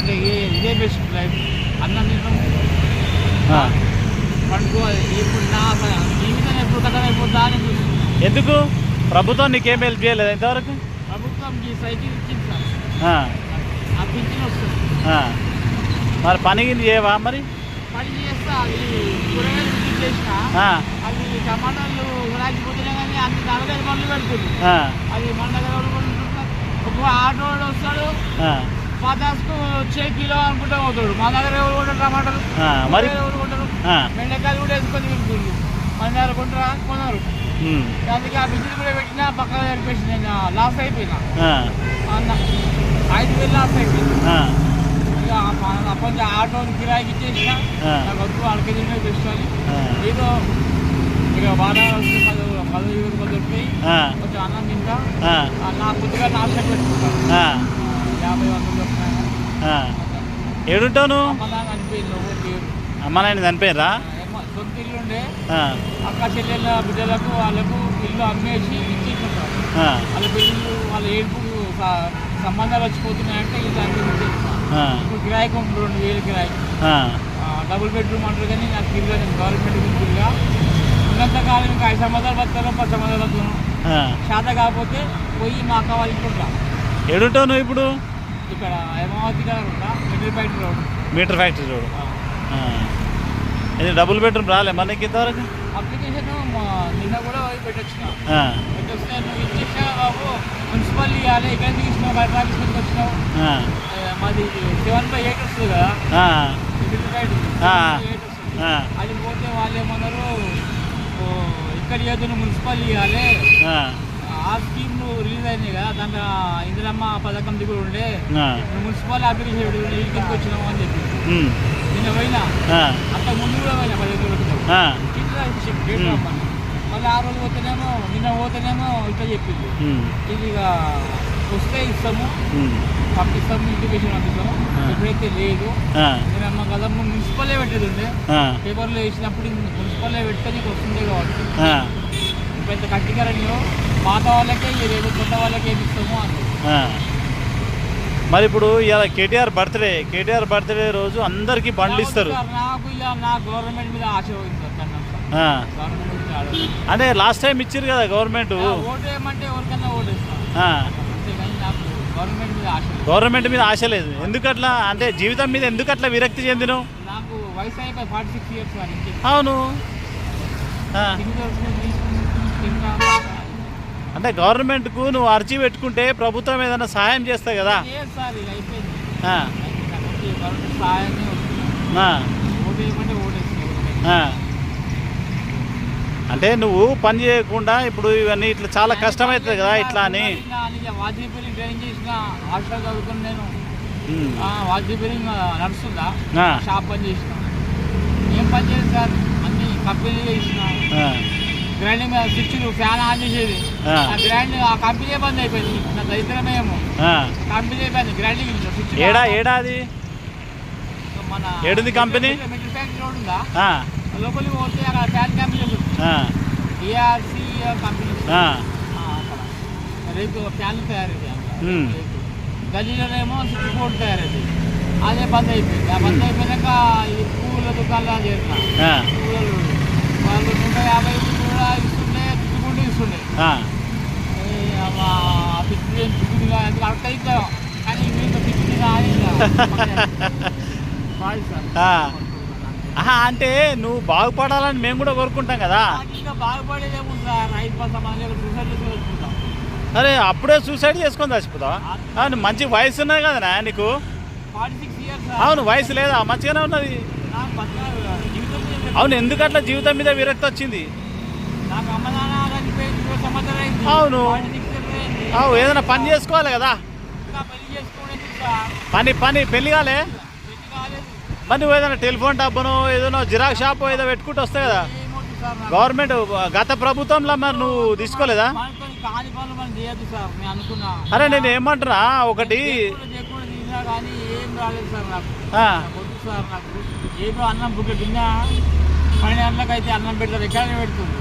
కంటే ఏ- ఇదే best life అన్నం. పండుకోవాలి ఇప్పుడు నా జీవితం ఎప్పుడు కథ అయిపోతా అని చూస్తుంది. ఎందుకు? ప్రభుత్వం నీకేం హెల్ప్ చేయలేదు ఇంతవరకు? ప్రభుత్వం ఈ సైకిల్ ఇచ్చింది సార్. ఆ, ఆ పింఛన్ వస్తుంది. మరి పని గిని చేయవా మరి? పని చేస్తా అది కూరగాయలు విజిట్ చేసిన ఆ, అవి టమాటాలు రాకపోతేనే కానీ అన్ని నలభై పనులు పెడుతుంది. అది మన దగ్గర? ఒక వస్తాడు. పదాసుకు వచ్చే కిలో అనుకుంటా పోతాడు. మన దగ్గర ఎవరు కొంటారు టమాటాలు? మరి? వేరే ఎవరు కొంటారు? బెండకాయలు కూడా వేసుకొని తింటుండ్రు. మన దగ్గర కొంటారా? కొనరు. అందుకే ఆ బిజినెస్ కూడా పెట్టినా పక్కన జరిపేసి నేను లాస్ అయిపోయినా. అన్న ఐదు వేలు లాస్ అయిపోయింది. ఇక అప్పటి ఆటో కిరాయికి ఇచ్చేసిన. నాకు వద్దు అడక తినే బెస్ట్ అని ఆ, ఏదో ఇక వస్తే పది పదవి కొంచెం అన్నం తింటా. నా కొద్దిగా నాశనం పెట్టుకుంటాను ఏడుంటావు నువ్వు? అమ్మలాగా అనిపోయింది ఒకటి అమ్మ నాయన చనిపోయినరా ఏమో సొంత ఇల్లు ఉండే ఆ, అక్క చెల్లెళ్ళ బిడ్డలకు వాళ్ళకు ఇల్లు అమ్మేసి వాళ్ళ ఏడుపు సంబంధాలు వచ్చిపోతున్నాయంటే ఇది దానికి ఆ, ఇప్పుడు కిరాయికి ఉంటుంది రెండు వేలు కిరాయి డబుల్ బెడ్రూమ్ అంటారు కానీ నాకు గవర్నమెంట్ ఇల్లుగా ఉన్నంత కాలం ఇంకా ఐదు సంవత్సరాలు బతాను పది సంవత్సరాలు బతాను ఆ. శాత కాకపోతే పోయి మా అక్క వాళ్ళ ఏడుంటావు నువ్వు ఇప్పుడు? ఇక్కడ హేమావతి మిడిల్ బయట రోడ్ మీటర్ ఫ్యాక్టరీ రోడ్. ఇది డబుల్ బెడ్రూమ్ రాలే మనకి ఇంతవరకు? అప్లికేషన్ నిన్న కూడా పెట్టొచ్చిన. నువ్వు ఇచ్చేసా బాబు? మున్సిపల్ ఇవ్వాలి ఇక్కడ తీసుకున్నావు బయట తీసుకొని వచ్చినావు. మాది సెవెన్ బై ఎయిట్ వస్తుంది కదా? అది పోతే వాళ్ళు ఏమన్నారు? ఇక్కడ ఏదో మున్సిపల్ ఇవ్వాలి. ఆ, స్కీమ్ రిలీజ్ అయినాయి కదా దాంట్లో ఇందిరమ్మ పథకం దిగుడు ఉండే మున్సిపల్ అప్లికేషన్ ఇంటికి వచ్చినావు అని చెప్పి. నిన్న పోయినా? అంత ముందు కూడా పోయినా పదిహేను రోజులు మళ్ళీ ఆ రోజు పోతేనేమో నిన్న పోతేనేమో ఇట్లా చెప్పింది. ఇది ఇక వస్తే ఇస్తాము పంపిస్తాము ఇంటిమేషన్ పంపిస్తాము. ఎప్పుడైతే లేదు. అమ్మ కదా మున్సిపలే పెట్టేది ఉండే. పేపర్లో వేసినప్పుడు మున్సిపలే పెడితే నీకు వస్తుండే కాబట్టి. పెద్ద కట్టికరనియో పాత వాళ్ళకే లేదు కొత్త వాళ్ళకే ఇస్తాము. మరి ఇప్పుడు ఇలా కేటీఆర్ బర్త్డే కేటీఆర్ బర్త్డే రోజు అందరికీ బండ్లు ఇస్తారు. నాకు నా గవర్నమెంట్ మీద ఆశ. అంటే లాస్ట్ టైం ఇచ్చారు కదా గవర్నమెంట్. ఆ, ఓటు వేయమంటే ఎవరికన్నా ఓటు వేస్తాను ఆ, అంతేగాని నాకు గవర్నమెంట్ మీద ఆశ లేదు. గవర్నమెంట్ మీద ఆశ లేదు. ఎందుకట్లా? అంటే జీవితం మీద ఎందుకట్లా విరక్తి చెందినావు? నాకు వయసు అయిపోయి ఫార్టీ సిక్స్ ఇయర్స్ సార్ ఇంకే. అవును. అంటే గవర్నమెంట్కు నువ్వు అర్జీ పెట్టుకుంటే ప్రభుత్వం ఏదైనా సహాయం చేస్తాయి కదా. అంటే నువ్వు పని చేయకుండా ఇప్పుడు ఇవన్నీ ఇట్లా చాలా కష్టమవుతుంది కదా ఇట్లా అని. వాజ్పేయి ట్రైనింగ్ చేసిన హాస్టల్ చదువుకుని నేను వాజ్పేయి నడుస్తుందా షాప్ పని చేసిన. ఏం పని చేయదు సార్? అన్ని కంపెనీ చేసిన గ్రైండింగ్ స్విచ్ ఫ్యాన్ ఆన్ చేసేది. ఆ. ఆ గ్రైండ్ ఆ కంపెనీ బంద్ అయిపోయింది. నా దరిద్రమే ఏమో. ఆ. కంపెనీ అయిపోయింది గ్రైండింగ్ స్విచ్ ఏడా ఏడాది మన ఏడుంది కంపెనీ? మెటల్ ఫ్యాక్టరీ రోడ్ ఉందా? లోపలికి పోతే అక్కడ ఫ్యాన్ కంపెనీ. ఆ, ఏఆర్సీ కంపెనీ రేపు ఫ్యాన్లు తయారయ్యాయి ఉమ్. గల్లీలోనేమో స్విచ్ బోర్డు తయారైంది. అదే బంద్ అయిపోయింది. ఆ బంద్ అయిపోయాక ఈ పూల దుకాణాలు చేసిన. వాళ్ళు నూట యాభై కూడా ఇస్తుండే ఇస్తుండే. పిచ్చిగా ఎందుకు కానీ వీళ్ళు పిచ్చిగా అంటే నువ్వు బాగుపడాలని మేము కూడా కోరుకుంటాం కదా? అరే అప్పుడే సూసైడ్ చేసుకొని చచ్చిపోతావా? అవును మంచి వయసు ఉన్నది కదా నీకు? అవును వయసు లేదా? మంచిగానే ఉన్నది. అవును ఎందుకట్లా జీవితం మీద విరక్తి వచ్చింది? అవును. అవు ఏదైనా పని చేసుకోవాలి కదా. పని పని పెళ్ళి కాలే? మరి నువ్వు ఏదైనా టెలిఫోన్ డబ్బును ఏదైనా జిరాక్స్ షాప్ ఏదో పెట్టుకుంటూ వస్తాయి కదా? గవర్నమెంట్ గత ప్రభుత్వంలో మరి నువ్వు తీసుకోలేదా? అరే నేను ఏమంటున్నా? ఒకటి చేయకుండా చేయకుండా తీసినా కానీ ఏం రాలేదు సార్ నాకు. ఆ, వద్దు సార్ నాకు. ఏదో అన్నం బుక్క తిన్నా పన్నెండు గంటలకు అయితే అన్నం పెడతారు ఎక్కడ పెడుతుంది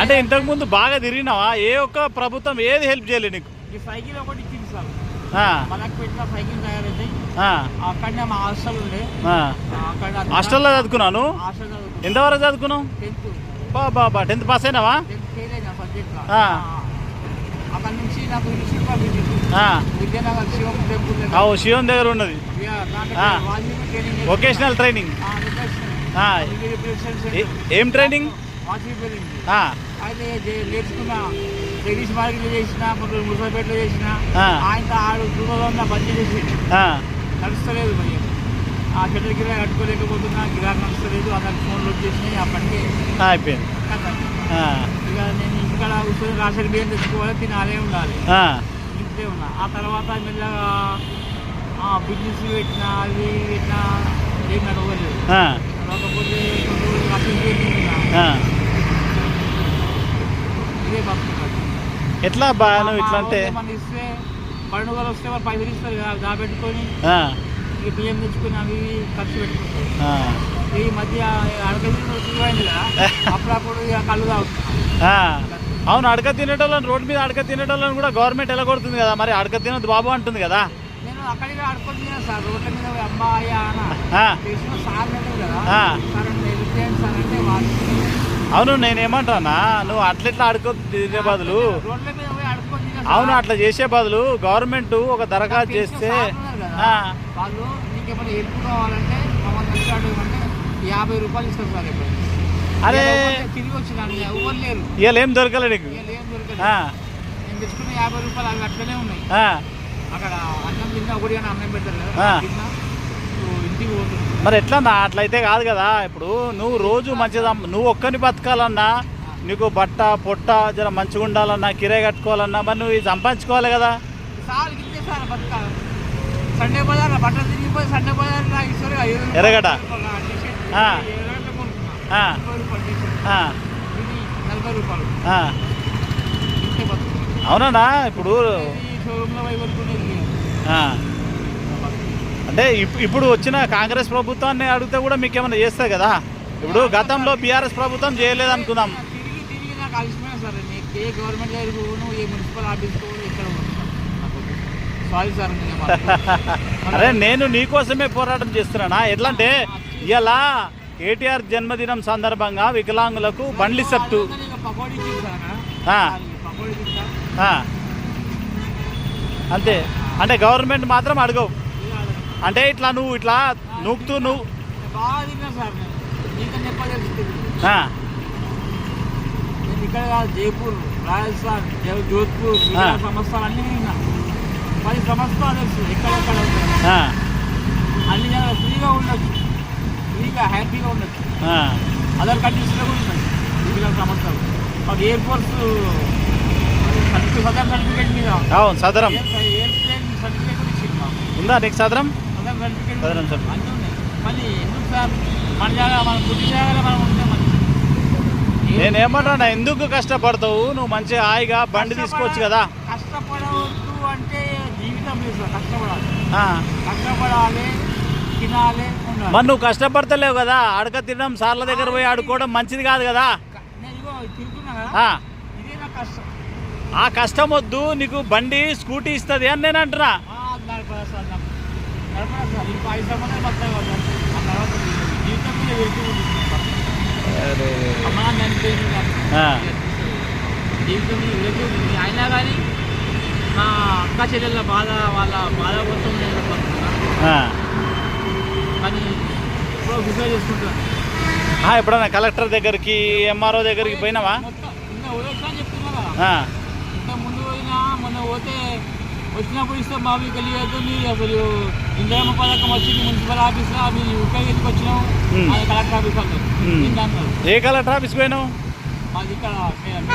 అంటే ఇంతకు ముందు బాగా తిరిగినావా? ఏ ఒక్క ప్రభుత్వం ఏది హెల్ప్ చేయలేదు నీకు? ఈ సైకిల్ ఒకటి ఇచ్చింది సార్. ఆ, మనకు పెట్టిన సైకిల్ అక్కడనే మా హాస్టల్ ఉండే. ఆ. అక్కడ హాస్టల్లో చదువుకున్నాను. ఎంతవరకు చదువుకున్నావు? టెన్త్. బా బాబా టెన్త్ పాస్ అయినావా. అక్కడ నుంచి నాకు శివం టెంపుల్ శివం దగ్గర ఉన్నది. వొకేషనల్ ట్రైనింగ్ ఏ- ట్రైనింగ్ నేర్చుకున్నా. జగదీష్ చేసిన చేసిన. ఆయన ఆడు దూరంలో ఉన్న బంద్ చేసి నడుస్తలేదు మరి. ఆ గిరా కట్టుకోలేకపోతున్నా గిరాక్ నడుస్తలేదు ఫోన్లు అప్పటికే. అయిపోయింది. ఇక నేను ఇంటికాడ కూర్చొని రాషన్ బియ్యం తెచ్చుకోవాలి తినాలే ఉండాలి. ఇంతే ఉన్నా. ఆ తర్వాత మెల్లగా బిజినెస్ పెట్టిన అవి పెట్టిన ఏం నడవలేదు. ఎట్లా బా నువ్వు ఇట్లా అంటే? ఇస్తే పండుగలు వస్తే వాళ్ళు పైసలు ఇస్తారు కదా దాపెట్టుకొని ఆ, ఇక బియ్యం తెచ్చుకొని అవి ఖర్చు పెట్టుకుంటారు. ఈ మధ్య అడగలు చూపింది కదా అప్పుడప్పుడు కళ్ళు తాగుతున్నాం ఆ. అవును అడక తినేటోళ్ళని రోడ్డు మీద అడక తినేటోళ్ళని కూడా గవర్నమెంట్ ఎలా కొడుతుంది కదా మరి అడక తినొద్దు బాబు అంటుంది కదా. అక్కడికి సార్ రోడ్ల మీద అమ్మాయి సార్ కదా. సార్ అంటే సార్ అంటే వాళ్ళు అవును నేనేమంటానా? నువ్వు అట్లా ఇట్లా అడుకో తినే బదులు. అవును అట్లా చేసే బదులు గవర్నమెంట్ ఒక దరఖాస్తు చేస్తే వాళ్ళు హెల్ప్ కావాలంటే యాభై రూపాయలు ఇస్తారు సార్ ఇప్పుడు అరే. ఇవాళ తిరిగి వచ్చినాను ఎవరు లేరు. ఇవాళ ఏం దొరకలే నీకు? ఏం దొరకలేదు నేను తెచ్చుకున్న యాభై రూపాయలు అవి అట్లనే ఉన్నాయి. అక్కడ అన్నం తిన్నా ఒకటి కానీ అన్నం పెడతారు కదా ఆ. తిన్నా సో ఇంటికి పోతున్నాను మరి ఎట్లా అట్లయితే కాదు కదా ఇప్పుడు నువ్వు రోజు మంచిగా నువ్వు ఒక్కని బతకాలన్నా నీకు బట్ట పొట్ట జర మంచిగా ఉండాలన్నా కిరాయి కట్టుకోవాలన్నా మరి నువ్వు ఇది సంపాదించుకోవాలి కదా సండే బజార్ బట్టలు తిరిగిపోయి సండే బజార్ నా ఇస్తారు ఐదు రూపాయలు ఎర్రగడ్డ. ఒక టీ-షర్ట్ ఆ. ఎర్రగడ్డ కొనుక్కున్నా. ఆ. ముప్పై రూపాయలు టీ-షర్ట్. ఆ, ఇది నలభై రూపాయలు ఆ. ఇంతే బతుకు అవునన్నా ఇప్పుడు అంటే ఇప్- ఇప్పుడు వచ్చిన కాంగ్రెస్ ప్రభుత్వాన్ని అడిగితే కూడా మీకు ఏమైనా చేస్తుంది కదా? ఇప్పుడు గతంలో బీఆర్ఎస్ ప్రభుత్వం చేయలేదు అనుకుందాం. అరే నేను నీకోసమే పోరాటం చేస్తున్నానా? ఎట్లా అంటే ఇలా కేటీఆర్ జన్మదినం సందర్భంగా వికలాంగులకు బండ్లు సెప్టు అదే నేను పకోడీ చూసానా ఆ. పకోడీ చూసా ఆ. అంతే. అంటే గవర్నమెంట్ మాత్రం అడగవు. అంటే ఇట్లా నువ్వు ఇట్లా నూకుతూ నువ్వు ఇక్కడ కాదు జైపూర్ రాజస్థాన్ జోధ్పూర్ సంస్థలు అన్నీ పది సంవత్సరాలు తెలుసు ఎక్కడెక్కడ అన్ని జనాలు ఫ్రీగా ఉండొచ్చు. ఫ్రీగా హ్యాపీగా ఉండొచ్చు. అదర్ కంట్రీస్లో కూడా ఉన్నాయి సంస్థలు. మాకు ఎయిర్ ఫోర్స్ అవును సదరం. ఉందా నీకు సదరం? సదర్ సార్? మంచి నేనేమంటున్నా ఎందుకు కష్టపడతావు? నువ్వు మంచిగా హాయిగా బండి తీసుకోవచ్చు కదా. కష్టపడవద్దు అంటే జీవితం కష్టపడాలి. తినాలి మరి నువ్వు కష్టపడతలేవు కదా. అడక తినడం సార్ల దగ్గర పోయి ఆడుకోవడం మంచిది కాదు కదా నేను ఇగో తిరుగుతున్నా కదా ఆ. కష్టం వద్దు నీకు బండి స్కూటీ ఇస్తుంది అని నేను అంటున్నా. అయినా కానీ మా అక్క చెల్లెళ్ళ బాధ వాళ్ళ బాధ కోసం నేను. కానీ డిసైడ్ చేసుకుంటాను ఎప్పుడన్నా కలెక్టర్ దగ్గరికి ఎంఆర్ఓ దగ్గరికి పోయినావా మొత్తం ఇంకా ఉదయం చెప్తున్నా కదా ఆ. ఇంత ముందు పోయినా మొన్న పోతే వచ్చినప్పుడు ఇస్తే బాబు కలిగేది మీరు అసలు ఇందిరమ్మ పథకం వచ్చింది మున్సిపల్ ఆఫీస్లో మీరు ఉపయోగించుకు వచ్చినాం. అది కలెక్టర్ ఆఫీస్ అన్నారు. నేను అన్నారు? ఏ కలెక్టర్ ఆఫీస్ పోయినావు? మాది ఇక్కడ మే-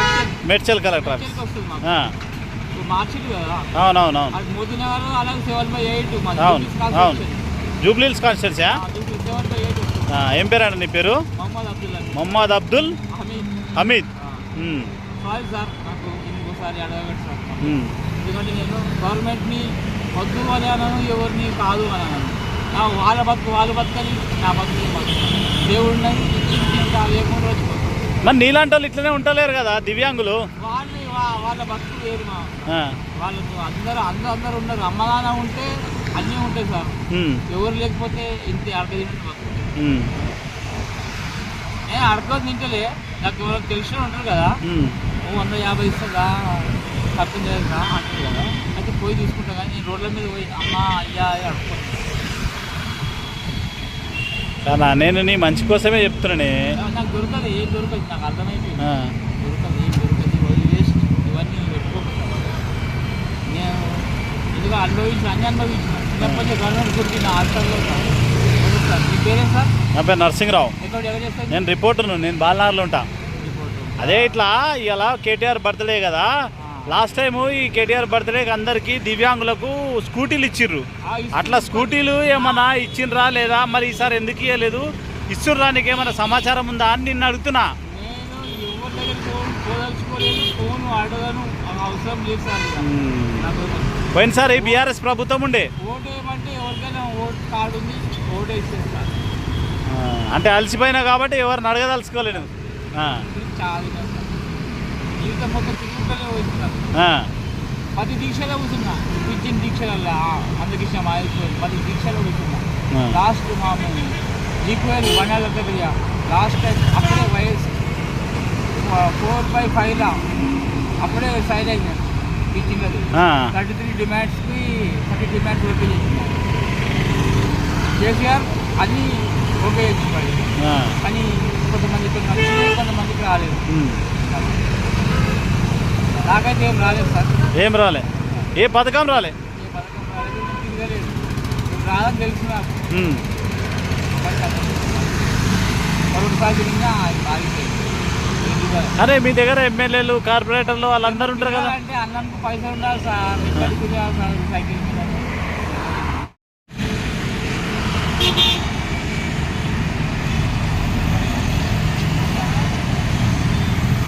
మేడ్చల్- కలెక్టర్ ఆఫీస్. మాకు. మార్చిలు కదా? అవునవునవును. అది మోదీ నగర్ అలాగే సెవెన్ బై ఎయిట్ అవును అవును. జూబ్లీల్స్ కాన్స్టిట్యూన్సీయా ఏం పేరు అండి నీ పేరు? మొహమ్మద్ అబ్దుల్ హమీద్ సారీ సార్ నాకు ఇంకోసారి సార్. ఎందుకంటే నేను గవర్నమెంట్ని వద్దు అని అనను ఎవరిని కాదు అని అనను నా వాళ్ళ బతుకు వాళ్ళు బతకని నా బతుకు ఇంకా లేకుండా వచ్చిపోతాను మరి నీలాంటి వాళ్ళు ఇట్లనే ఉంటలేరు కదా దివ్యాంగులు? వాళ్ళు వాళ్ళ బతుకు వేరు మా. వాళ్ళకు అందరూ అందరూ అందరూ ఉన్నారు. అమ్మ నాన్న ఉంటే అన్నీ ఉంటాయి సార్. ఎవరు లేకపోతే ఇంత అడగ తింటే బతుకు. ఉమ్, నేను అడగదు తింటలే. నాకు ఎవరో తెలిసిన ఉంటారు కదా. వంద యాభై ఇస్తుందా ఖర్చు చేయదా అంటారు కదా. అయితే పోయి తీసుకుంటా కానీ నేను రోడ్ల మీద పోయి అమ్మ అయ్యా అడుగుతాను నేను నీ మంచి కోసమే చెప్తున్నానే నాకు దొరకదు ఏం దొరకదు నాకు అర్థమైపోయింది. దొరకదు ఏం దొరకదు ఇవన్నీ వేస్ట్ ఇవన్నీ పెట్టుకోకుండా నేను ఇదిగో అనుభవించిన అన్ని అనుభవించిన. చిన్నప్పటి గవర్నమెంట్ గురించి నా హాస్టల్లో నా పేరు నరసింహరావు. నేను రిపోర్టర్ను నేను బాలనార్లో ఉంటా. అదే ఇట్లా ఇవాళ కేటీఆర్ బర్త్డే కదా. లాస్ట్ టైం ఈ కేటీఆర్ బర్త్డేకి అందరికి దివ్యాంగులకు స్కూటీలు ఇచ్చిర్రు. అట్లా స్కూటీలు ఏమన్నా ఇచ్చిండ్రా లేదా? మరి ఈసారి ఎందుకు ఇవ్వలేదు ఇస్తుర్రా నీకు ఏమైనా సమాచారం ఉందా అని నిన్ను అడుగుతున్నా. పోయినసారి బీఆర్ఎస్ ప్రభుత్వం ఉండే. అంటే అలసిపోయినా కాబట్టి ఎవరిని అడగదలుచుకోలేను. పది దీక్షలో కూర్చున్నా. ఇచ్చిన దీక్షలలో అందకృష్ణ మాయేశ్వరి పది దీక్షలో కూర్చున్నా. లాస్ట్ మా ఈక్వల్ బండాల దగ్గర లాస్ట్ టైం అప్పుడే వయసు ఫోర్ బై ఫైవ్లా అప్పుడే సైడ్ టీచింగ్ ఆ, థర్టీ త్రీ డిమాండ్స్కి థర్టీ డిమాండ్స్ ఓకే చేసింది కేసీఆర్ అన్నీ ఓకే చేసింది ఆ, కానీ కొంతమందికి నచ్చింది కొంతమందికి రాలేదు. నాకైతే ఏం రాలేదు సార్. ఏం రాలే? ఏ పథకం రాలే? రాదని తెలుసు నాకు. అరే మీ దగ్గర ఎమ్మెల్యేలు కార్పొరేటర్లు వాళ్ళందరూ ఉంటారు కదా. అంటే అన్నందుకు పైసలు ఉండాలి సార్. సైకిల్